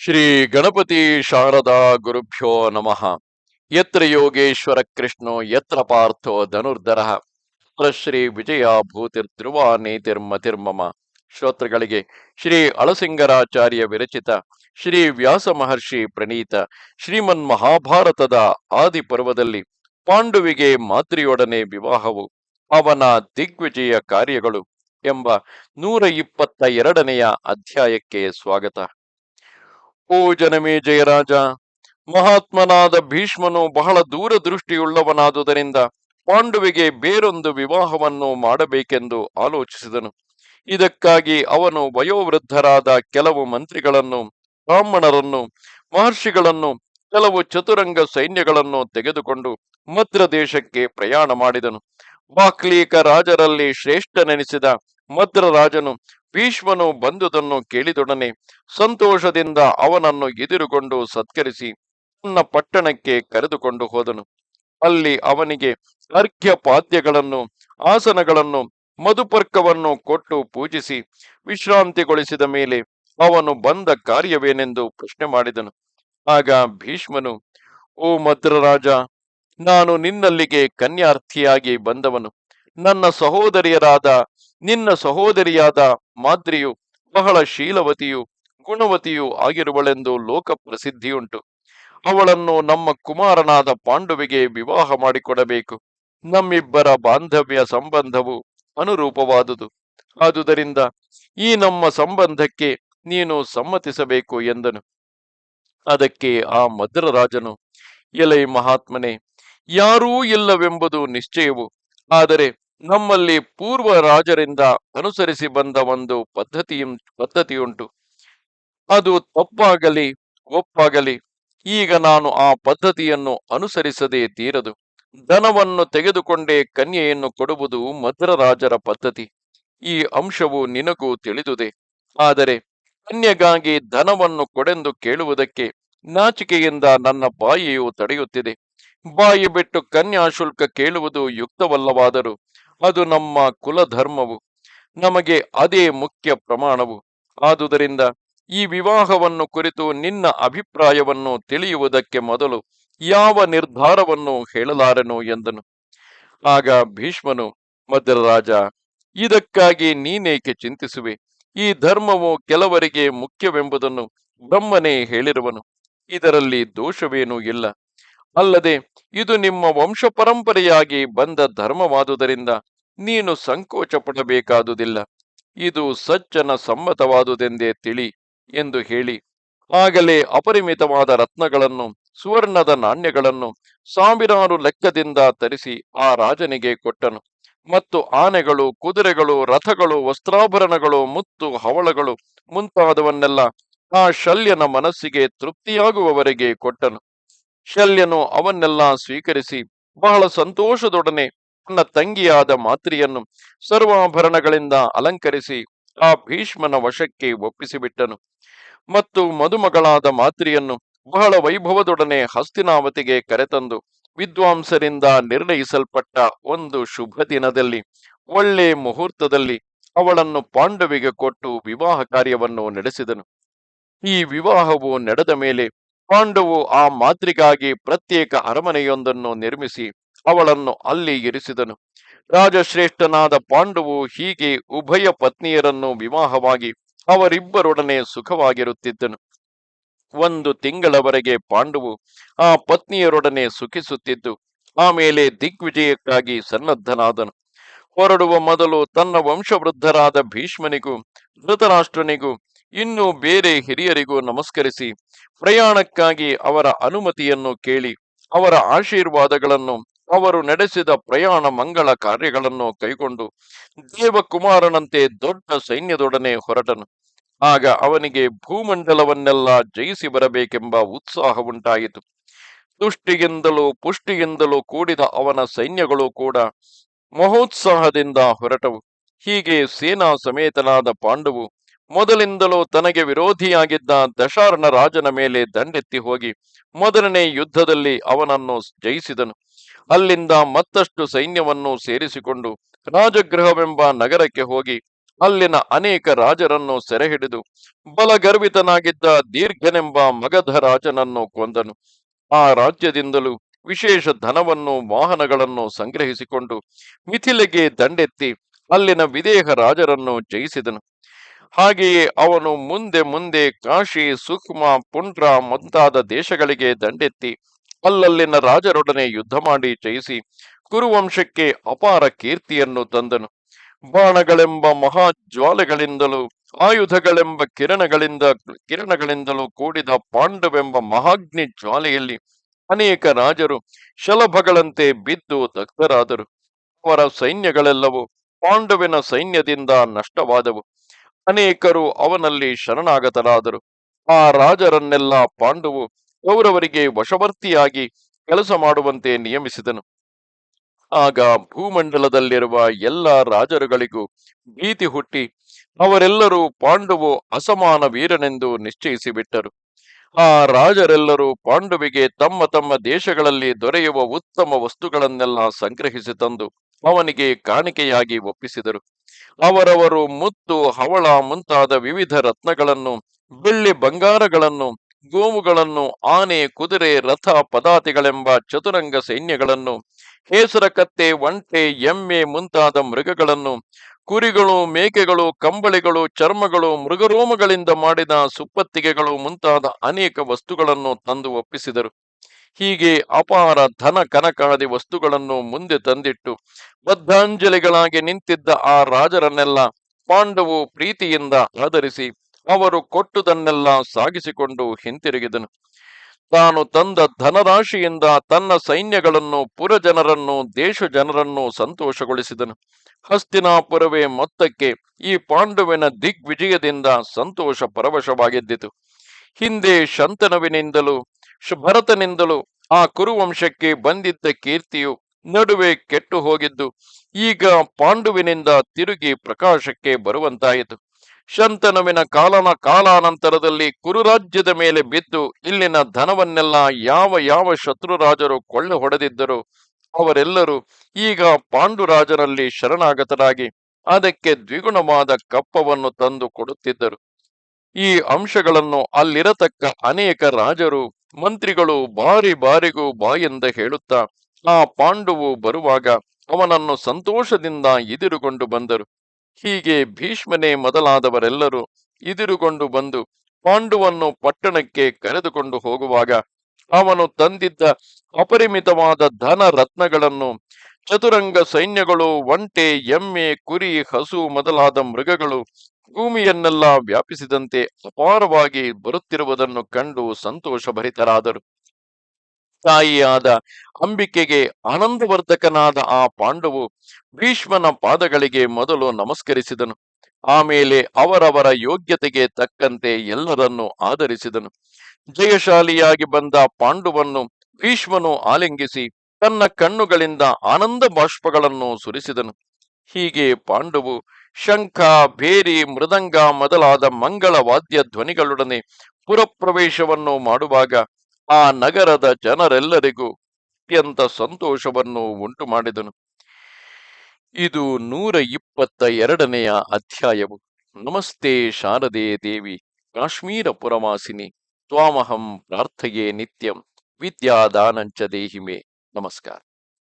ಶ್ರೀ ಗಣಪತಿ ಶಾರದಾ ಗುರುಭ್ಯೋ ನಮಃ. ಯತ್ರ ಯೋಗೇಶ್ವರ ಕೃಷ್ಣೋ, ಯತ್ರ ಪಾರ್ಥೋ ಧನುರ್ಧರ. ಶ್ರೀ ವಿಜಯ ಭೂತಿರ್ಧ್ರುವ ನೇತಿರ್ಮತಿರ್ಮಮ ಶ್ರೋತೃಗಳಿಗೆ ಶ್ರೀ ಅಳಸಿಂಗರಾಚಾರ್ಯ ವಿರಚಿತ, ಶ್ರೀ ವ್ಯಾಸ ಮಹರ್ಷಿ ಪ್ರಣೀತ, ಶ್ರೀಮನ್ ಮಹಾಭಾರತದ ಆದಿ ಪರ್ವದಲ್ಲಿ ಪಾಂಡುವಿಗೆ ಮಾತ್ರಿಯೊಡನೆ ವಿವಾಹವು, ಅವನ ದಿಗ್ವಿಜಯ ಕಾರ್ಯಗಳು ಎಂಬ ನೂರ ಇಪ್ಪತ್ತ ಎರಡನೆಯ ಅಧ್ಯಾಯಕ್ಕೆ ಸ್ವಾಗತ. ಓ ಜನಮೇ ಜಯರಾಜ! ಮಹಾತ್ಮನಾದ ಭೀಷ್ಮನು ಬಹಳ ದೂರದೃಷ್ಟಿಯುಳ್ಳವನಾದುದರಿಂದ ಪಾಂಡುವಿಗೆ ಬೇರೊಂದು ವಿವಾಹವನ್ನು ಮಾಡಬೇಕೆಂದು ಆಲೋಚಿಸಿದನು. ಇದಕ್ಕಾಗಿ ಅವನು ವಯೋವೃದ್ಧರಾದ ಕೆಲವು ಮಂತ್ರಿಗಳನ್ನು, ಬ್ರಾಹ್ಮಣರನ್ನು, ಮಹರ್ಷಿಗಳನ್ನು, ಕೆಲವು ಚತುರಂಗ ಸೈನ್ಯಗಳನ್ನು ತೆಗೆದುಕೊಂಡು ಮದ್ರ ದೇಶಕ್ಕೆ ಪ್ರಯಾಣ ಮಾಡಿದನು. ವಾಕ್ಲೀಕ ರಾಜರಲ್ಲಿ ಶ್ರೇಷ್ಠನೆನಿಸಿದ ಮದ್ರ ರಾಜನು ಭೀಷ್ಮನು ಬಂದುದನ್ನು ಕೇಳಿದೊಡನೆ ಸಂತೋಷದಿಂದ ಅವನನ್ನು ಎದುರುಗೊಂಡು ಸತ್ಕರಿಸಿ ತನ್ನ ಪಟ್ಟಣಕ್ಕೆ ಕರೆದುಕೊಂಡು ಹೋದನು. ಅಲ್ಲಿ ಅವನಿಗೆ ಅರ್ಘ್ಯ ಪಾದ್ಯಗಳನ್ನು, ಆಸನಗಳನ್ನು, ಮಧುಪರ್ಕವನ್ನು ಕೊಟ್ಟು ಪೂಜಿಸಿ ವಿಶ್ರಾಂತಿಗೊಳಿಸಿದ ಮೇಲೆ ಅವನು ಬಂದ ಕಾರ್ಯವೇನೆಂದು ಪ್ರಶ್ನೆ ಮಾಡಿದನು. ಆಗ ಭೀಷ್ಮನು, ಓ ಮದ್ರರಾಜ, ನಾನು ನಿನ್ನಲ್ಲಿಗೆ ಕನ್ಯಾರ್ಥಿಯಾಗಿ ಬಂದವನು. ನನ್ನ ಸಹೋದರಿಯರಾದ, ನಿನ್ನ ಸಹೋದರಿಯಾದ ಮಾದ್ರಿಯು ಬಹಳ ಶೀಲವತಿಯು, ಗುಣವತಿಯೂ ಆಗಿರುವಳೆಂದು ಲೋಕ ಪ್ರಸಿದ್ಧಿಯುಂಟು. ಅವಳನ್ನು ನಮ್ಮ ಕುಮಾರನಾದ ಪಾಂಡುವಿಗೆ ವಿವಾಹ ಮಾಡಿಕೊಡಬೇಕು. ನಮ್ಮಿಬ್ಬರ ಬಾಂಧವ್ಯ ಸಂಬಂಧವು ಅನುರೂಪವಾದುದು. ಆದುದರಿಂದ ಈ ನಮ್ಮ ಸಂಬಂಧಕ್ಕೆ ನೀನು ಸಮ್ಮತಿಸಬೇಕು ಎಂದನು. ಅದಕ್ಕೆ ಆ ಮದ್ರರಾಜನು, ಎಲೈ ಮಹಾತ್ಮನೆ, ಯಾರೂ ಇಲ್ಲವೆಂಬುದು ನಿಶ್ಚಯವು. ಆದರೆ ನಮ್ಮಲ್ಲಿ ಪೂರ್ವ ರಾಜರಿಂದ ಅನುಸರಿಸಿ ಬಂದ ಒಂದು ಪದ್ಧತಿಯು ಪದ್ಧತಿಯುಂಟು. ಅದು ತಪ್ಪಾಗಲಿ, ಒಪ್ಪಾಗಲಿ, ಈಗ ನಾನು ಆ ಪದ್ಧತಿಯನ್ನು ಅನುಸರಿಸದೇ ತೀರದು. ಧನವನ್ನು ತೆಗೆದುಕೊಂಡೇ ಕನ್ಯೆಯನ್ನು ಕೊಡುವುದು ಮದ್ರರಾಜರ ಪದ್ಧತಿ. ಈ ಅಂಶವು ನಿನಗೂ ತಿಳಿದುದೆ. ಆದರೆ ಕನ್ಯೆಗಾಗಿ ಧನವನ್ನು ಕೊಡೆಂದು ಕೇಳುವುದಕ್ಕೆ ನಾಚಿಕೆಯಿಂದ ನನ್ನ ಬಾಯಿಯು ತಡೆಯುತ್ತಿದೆ. ಬಾಯಿ ಬಿಟ್ಟು ಕನ್ಯಾ ಶುಲ್ಕ ಕೇಳುವುದು ಯುಕ್ತವಲ್ಲವಾದರೂ ಅದು ನಮ್ಮ ಕುಲಧರ್ಮವು, ನಮಗೆ ಅದೇ ಮುಖ್ಯ ಪ್ರಮಾಣವು. ಆದುದರಿಂದ ಈ ವಿವಾಹವನ್ನು ಕುರಿತು ನಿನ್ನ ಅಭಿಪ್ರಾಯವನ್ನು ತಿಳಿಯುವುದಕ್ಕೆ ಮೊದಲು ಯಾವ ನಿರ್ಧಾರವನ್ನು ಹೇಳಲಾರನು ಎಂದನು. ಆಗ ಭೀಷ್ಮನು ಮದ್ರರಾಜ ಇದಕ್ಕಾಗಿ ನೀನೇಕೆ ಚಿಂತಿಸುವೆ? ಈ ಧರ್ಮವು ಕೆಲವರಿಗೆ ಮುಖ್ಯವೆಂಬುದನ್ನು ಬ್ರಹ್ಮನೇ ಹೇಳಿರುವನು. ಇದರಲ್ಲಿ ದೋಷವೇನೂ ಇಲ್ಲ. ಅಲ್ಲದೆ ಇದು ನಿಮ್ಮ ವಂಶ ಪರಂಪರೆಯಾಗಿ ಬಂದ ಧರ್ಮವಾದುದರಿಂದ ನೀನು ಸಂಕೋಚ ಪಡಬೇಕಾದುದಿಲ್ಲ ಇದು ಸಜ್ಜನ ಸಮ್ಮತವಾದುದೆಂದೇ ತಿಳಿ ಎಂದು ಹೇಳಿ, ಆಗಲೇ ಅಪರಿಮಿತವಾದ ರತ್ನಗಳನ್ನು, ಸುವರ್ಣದ ನಾಣ್ಯಗಳನ್ನು ಸಾವಿರಾರು ಲೆಕ್ಕದಿಂದ ತರಿಸಿ ಆ ರಾಜನಿಗೆ ಕೊಟ್ಟನು. ಮತ್ತು ಆನೆಗಳು, ಕುದುರೆಗಳು, ರಥಗಳು, ವಸ್ತ್ರಾಭರಣಗಳು, ಮುತ್ತು, ಹವಳಗಳು ಮುಂತಾದವನ್ನೆಲ್ಲ ಆ ಶಲ್ಯನ ಮನಸ್ಸಿಗೆ ತೃಪ್ತಿಯಾಗುವವರೆಗೆ ಕೊಟ್ಟನು. ಶಲ್ಯನು ಅವನ್ನೆಲ್ಲ ಸ್ವೀಕರಿಸಿ ಬಹಳ ಸಂತೋಷದೊಡನೆ ತನ್ನ ತಂಗಿಯಾದ ಮಾತ್ರಿಯನ್ನು ಸರ್ವಾಭರಣಗಳಿಂದ ಅಲಂಕರಿಸಿ ಆ ಭೀಷ್ಮನ ವಶಕ್ಕೆ ಒಪ್ಪಿಸಿಬಿಟ್ಟನು. ಮತ್ತು ಮದುಮಗಳಾದ ಮಾತ್ರಿಯನ್ನು ಬಹಳ ವೈಭವದೊಡನೆ ಹಸ್ತಿನಾವತಿಗೆ ಕರೆತಂದು ವಿದ್ವಾಂಸರಿಂದ ನಿರ್ಣಯಿಸಲ್ಪಟ್ಟ ಒಂದು ಶುಭ ದಿನದಲ್ಲಿ, ಒಳ್ಳೆ ಮುಹೂರ್ತದಲ್ಲಿ ಅವಳನ್ನು ಪಾಂಡವಿಗೆ ಕೊಟ್ಟು ವಿವಾಹ ಕಾರ್ಯವನ್ನು ನಡೆಸಿದನು. ಈ ವಿವಾಹವು ನಡೆದ ಮೇಲೆ ಪಾಂಡವು ಆ ಮಾತ್ರಿಗಾಗಿ ಪ್ರತ್ಯೇಕ ಅರಮನೆಯೊಂದನ್ನು ನಿರ್ಮಿಸಿ ಅವಳನ್ನು ಅಲ್ಲಿ ಇರಿಸಿದನು. ರಾಜಶ್ರೇಷ್ಠನಾದ ಪಾಂಡವು ಹೀಗೆ ಉಭಯ ಪತ್ನಿಯರನ್ನು ವಿವಾಹವಾಗಿ ಅವರಿಬ್ಬರೊಡನೆ ಸುಖವಾಗಿರುತ್ತಿದ್ದನು. ಒಂದು ತಿಂಗಳವರೆಗೆ ಪಾಂಡವು ಆ ಪತ್ನಿಯರೊಡನೆ ಸುಖಿಸುತ್ತಿದ್ದು, ಆಮೇಲೆ ದಿಗ್ವಿಜಯಕ್ಕಾಗಿ ಸನ್ನದ್ಧನಾದನು. ಹೊರಡುವ ಮೊದಲು ತನ್ನ ವಂಶವೃದ್ಧರಾದ ಭೀಷ್ಮನಿಗೂ ಧೃತರಾಷ್ಟ್ರನಿಗೂ ಇನ್ನು ಬೇರೆ ಹಿರಿಯರಿಗೂ ನಮಸ್ಕರಿಸಿ, ಪ್ರಯಾಣಕ್ಕಾಗಿ ಅವರ ಅನುಮತಿಯನ್ನು ಕೇಳಿ, ಅವರ ಆಶೀರ್ವಾದಗಳನ್ನು, ಅವರು ನಡೆಸಿದ ಪ್ರಯಾಣ ಮಂಗಳ ಕಾರ್ಯಗಳನ್ನು ಕೈಗೊಂಡು, ದೇವಕುಮಾರನಂತೆ ದೊಡ್ಡ ಸೈನ್ಯದೊಡನೆ ಹೊರಟನು. ಆಗ ಅವನಿಗೆ ಭೂಮಂಡಲವನ್ನೆಲ್ಲ ಜಯಿಸಿ ಬರಬೇಕೆಂಬ ಉತ್ಸಾಹ ಉಂಟಾಯಿತು. ತುಷ್ಟಿಯಿಂದಲೂ ಪುಷ್ಟಿಯಿಂದಲೂ ಕೂಡಿದ ಅವನ ಸೈನ್ಯಗಳು ಕೂಡ ಮಹೋತ್ಸಾಹದಿಂದ ಹೊರಟವು. ಹೀಗೆ ಸೇನಾ ಸಮೇತನಾದ ಪಾಂಡವು ಮೊದಲಿಂದಲೂ ತನಗೆ ವಿರೋಧಿಯಾಗಿದ್ದ ದಶಾರ್ಣ ರಾಜನ ಮೇಲೆ ದಂಡೆತ್ತಿ ಹೋಗಿ ಮೊದಲನೇ ಯುದ್ಧದಲ್ಲಿ ಅವನನ್ನು ಜಯಿಸಿದನು. ಅಲ್ಲಿಂದ ಮತ್ತಷ್ಟು ಸೈನ್ಯವನ್ನು ಸೇರಿಸಿಕೊಂಡು ರಾಜಗೃಹವೆಂಬ ನಗರಕ್ಕೆ ಹೋಗಿ ಅಲ್ಲಿನ ಅನೇಕ ರಾಜರನ್ನು ಸೆರೆಹಿಡಿದು ಬಲಗರ್ವಿತನಾಗಿದ್ದ ದೀರ್ಘನೆಂಬ ಮಗಧ ರಾಜನನ್ನು ಕೊಂದನು. ಆ ರಾಜ್ಯದಿಂದಲೂ ವಿಶೇಷ ಧನವನ್ನು ವಾಹನಗಳನ್ನು ಸಂಗ್ರಹಿಸಿಕೊಂಡು ಮಿಥಿಲೆಗೆ ದಂಡೆತ್ತಿ ಅಲ್ಲಿನ ವಿದೇಹ ರಾಜರನ್ನು ಜಯಿಸಿದನು. ಹಾಗೆಯೇ ಅವನು ಮುಂದೆ ಮುಂದೆ ಕಾಶಿ ಸುಕ್ಮ ಪುಂಡ್ರ ಮುಂತಾದ ದೇಶಗಳಿಗೆ ದಂಡೆತ್ತಿ, ಅಲ್ಲಲ್ಲಿನ ರಾಜರೊಡನೆ ಯುದ್ಧ ಮಾಡಿ ಜಯಿಸಿ, ಕುರುವಂಶಕ್ಕೆ ಅಪಾರ ಕೀರ್ತಿಯನ್ನು ತಂದನು. ಬಾಣಗಳೆಂಬ ಮಹಾ ಜ್ವಾಲೆಗಳಿಂದಲೂ, ಆಯುಧಗಳೆಂಬ ಕಿರಣಗಳಿಂದ, ಕಿರಣಗಳಿಂದಲೂ ಕೂಡಿದ ಪಾಂಡವೆಂಬ ಮಹಾಗ್ನಿ ಜ್ವಾಲೆಯಲ್ಲಿ ಅನೇಕ ರಾಜರು ಶಲಭಗಳಂತೆ ಬಿದ್ದು ದಗ್ಧರಾದರು. ಅವರ ಸೈನ್ಯಗಳೆಲ್ಲವೂ ಪಾಂಡವಿನ ಸೈನ್ಯದಿಂದ ನಷ್ಟವಾದವು. ಅನೇಕರು ಅವನಲ್ಲಿ ಶರಣಾಗತರಾದರು. ಆ ರಾಜರನ್ನೆಲ್ಲ ಪಾಂಡುವು ಕೌರವರಿಗೆ ವಶವರ್ತಿಯಾಗಿ ಕೆಲಸ ಮಾಡುವಂತೆ ನಿಯಮಿಸಿದನು. ಆಗ ಭೂಮಂಡಲದಲ್ಲಿರುವ ಎಲ್ಲ ರಾಜರುಗಳಿಗೂ ಭೀತಿ ಹುಟ್ಟಿ ಅವರೆಲ್ಲರೂ ಪಾಂಡುವು ಅಸಮಾನ ವೀರನೆಂದು ನಿಶ್ಚಯಿಸಿ ಬಿಟ್ಟರು ಆ ರಾಜರೆಲ್ಲರೂ ಪಾಂಡುವಿಗೆ ತಮ್ಮ ತಮ್ಮ ದೇಶಗಳಲ್ಲಿ ದೊರೆಯುವ ಉತ್ತಮ ವಸ್ತುಗಳನ್ನೆಲ್ಲ ಸಂಗ್ರಹಿಸಿ ತಂದು ಅವನಿಗೆ ಕಾಣಿಕೆಯಾಗಿ ಒಪ್ಪಿಸಿದರು. ಅವರವರು ಮುತ್ತು, ಹವಳ ಮುಂತಾದ ವಿವಿಧ ರತ್ನಗಳನ್ನು, ಬೆಳ್ಳಿ ಬಂಗಾರಗಳನ್ನು, ಗೋವುಗಳನ್ನು, ಆನೆ, ಕುದುರೆ, ರಥ, ಪದಾತಿಗಳೆಂಬ ಚತುರಂಗ ಸೈನ್ಯಗಳನ್ನು, ಹೇಸರ ಕತ್ತೆ, ಒಂಟೆ, ಎಮ್ಮೆ ಮುಂತಾದ ಮೃಗಗಳನ್ನು, ಕುರಿಗಳು, ಮೇಕೆಗಳು, ಕಂಬಳಿಗಳು, ಚರ್ಮಗಳು, ಮೃಗರೋಮಗಳಿಂದ ಮಾಡಿದ ಸುಪ್ಪತ್ತಿಗೆಗಳು ಮುಂತಾದ ಅನೇಕ ವಸ್ತುಗಳನ್ನು ತಂದು ಒಪ್ಪಿಸಿದರು. ಹೀಗೆ ಅಪಾರ ಧನ ಕನಕಾದಿ ವಸ್ತುಗಳನ್ನು ಮುಂದೆ ತಂದಿಟ್ಟು ಬದ್ಧಾಂಜಲಿಗಳಾಗಿ ನಿಂತಿದ್ದ ಆ ರಾಜರನ್ನೆಲ್ಲ ಪಾಂಡವು ಪ್ರೀತಿಯಿಂದ ಆಧರಿಸಿ ಅವರು ಕೊಟ್ಟುದನ್ನೆಲ್ಲ ಸಾಗಿಸಿಕೊಂಡು ಹಿಂತಿರುಗಿದನು. ತಾನು ತಂದ ಧನರಾಶಿಯಿಂದ ತನ್ನ ಸೈನ್ಯಗಳನ್ನು, ಪುರಜನರನ್ನು ದೇಶ ಜನರನ್ನು ಸಂತೋಷಗೊಳಿಸಿದನು. ಹಸ್ತಿನಾಪುರವೇ ಮೊತ್ತಕ್ಕೆ ಈ ಪಾಂಡುವಿನ ದಿಗ್ವಿಜಯದಿಂದ ಸಂತೋಷ ಪರವಶವಾಗಿದ್ದಿತು. ಹಿಂದೆ ಶಂತನುವಿನಿಂದಲೂ ಶ್- ಭರತನಿಂದಲೂ ಆ ಕುರುವಂಶಕ್ಕೆ ಬಂದಿದ್ದ ಕೀರ್ತಿಯು ನಡುವೆ ಕೆಟ್ಟು ಹೋಗಿದ್ದು, ಈಗ ಪಾಂಡುವಿನಿಂದ ತಿರುಗಿ ಪ್ರಕಾಶಕ್ಕೆ ಬರುವಂತಾಯಿತು. ಶಂತನುವಿನ ಕಾಲನ ಕಾಲಾನಂತರದಲ್ಲಿ ಕುರುರಾಜ್ಯದ ಮೇಲೆ ಬಿದ್ದು ಇಲ್ಲಿನ ಧನವನ್ನೆಲ್ಲ ಯಾವ ಯಾವ ಶತ್ರುರಾಜರು ಕೊಳ್ಳು ಹೊಡೆದಿದ್ದರು, ಅವರೆಲ್ಲರೂ ಈಗ ಪಾಂಡುರಾಜನಲ್ಲಿ ಶರಣಾಗತರಾಗಿ ಅದಕ್ಕೆ ದ್ವಿಗುಣವಾದ ಕಪ್ಪವನ್ನು ತಂದು ಕೊಡುತ್ತಿದ್ದರು. ಈ ಅಂಶಗಳನ್ನು ಅಲ್ಲಿರತಕ್ಕ ಅನೇಕ ರಾಜರು ಮಂತ್ರಿಗಳು ಬಾರಿ ಬಾರಿಗೂ ಬಾಯಿಂದ ಹೇಳುತ್ತಾ, ಆ ಪಾಂಡುವು ಬರುವಾಗ ಅವನನ್ನು ಸಂತೋಷದಿಂದ ಇದಿರುಕೊಂಡು ಬಂದರು. ಹೀಗೆ ಭೀಷ್ಮನೇ ಮೊದಲಾದವರೆಲ್ಲರೂ ಇದಿರುಕೊಂಡು ಬಂದು ಪಾಂಡುವನ್ನು ಪಟ್ಟಣಕ್ಕೆ ಕರೆದುಕೊಂಡು ಹೋಗುವಾಗ ಅವನು ತಂದಿದ್ದ ಅಪರಿಮಿತವಾದ ಧನ ರತ್ನಗಳನ್ನು ಚತುರಂಗ ಸೈನ್ಯಗಳು, ಒಂಟೆ, ಎಮ್ಮೆ, ಕುರಿ, ಹಸು ಮೊದಲಾದ ಮೃಗಗಳು ಭೂಮಿಯನ್ನೆಲ್ಲ ವ್ಯಾಪಿಸಿದಂತೆ ಅಪಾರವಾಗಿ ಬರುತ್ತಿರುವುದನ್ನು ಕಂಡು ಸಂತೋಷಭರಿತರಾದರು. ತಾಯಿಯಾದ ಅಂಬಿಕೆಗೆ ಆನಂದವರ್ಧಕನಾದ ಆ ಪಾಂಡವು ಭೀಷ್ಮನ ಪಾದಗಳಿಗೆ ಮೊದಲು ನಮಸ್ಕರಿಸಿದನು. ಆಮೇಲೆ ಅವರವರ ಯೋಗ್ಯತೆಗೆ ತಕ್ಕಂತೆ ಎಲ್ಲರನ್ನು ಆಧರಿಸಿದನು. ಜಯಶಾಲಿಯಾಗಿ ಬಂದ ಪಾಂಡುವನ್ನು ಭೀಷ್ಮನು ಆಲಿಂಗಿಸಿ ತನ್ನ ಕಣ್ಣುಗಳಿಂದ ಆನಂದ ಬಾಷ್ಪಗಳನ್ನು ಸುರಿಸಿದನು. ಹೀಗೆ ಪಾಂಡವು ಶಂಖ, ಭೇರಿ, ಮೃದಂಗ ಮೊದಲಾದ ಮಂಗಳ ವಾದ್ಯ ಧ್ವನಿಗಳೊಡನೆ ಪುರಪ್ರವೇಶವನ್ನು ಮಾಡುವಾಗ ಆ ನಗರದ ಜನರೆಲ್ಲರಿಗೂ ಅತ್ಯಂತ ಸಂತೋಷವನ್ನು ಉಂಟು ಮಾಡಿದನು ಇದು ನೂರ ಇಪ್ಪತ್ತ ಎರಡನೆಯ ಅಧ್ಯಾಯವು. ನಮಸ್ತೆ ಶಾರದೆ ದೇವಿ, ಕಾಶ್ಮೀರ ಪುರವಾಸಿನಿ, ತ್ವಾಮಹಂ ಪ್ರಾರ್ಥೆಯೇ ನಿತ್ಯಂ, ವಿದ್ಯಾದಾನಂಚ ದೇಹಿಮೆ. ನಮಸ್ಕಾರ.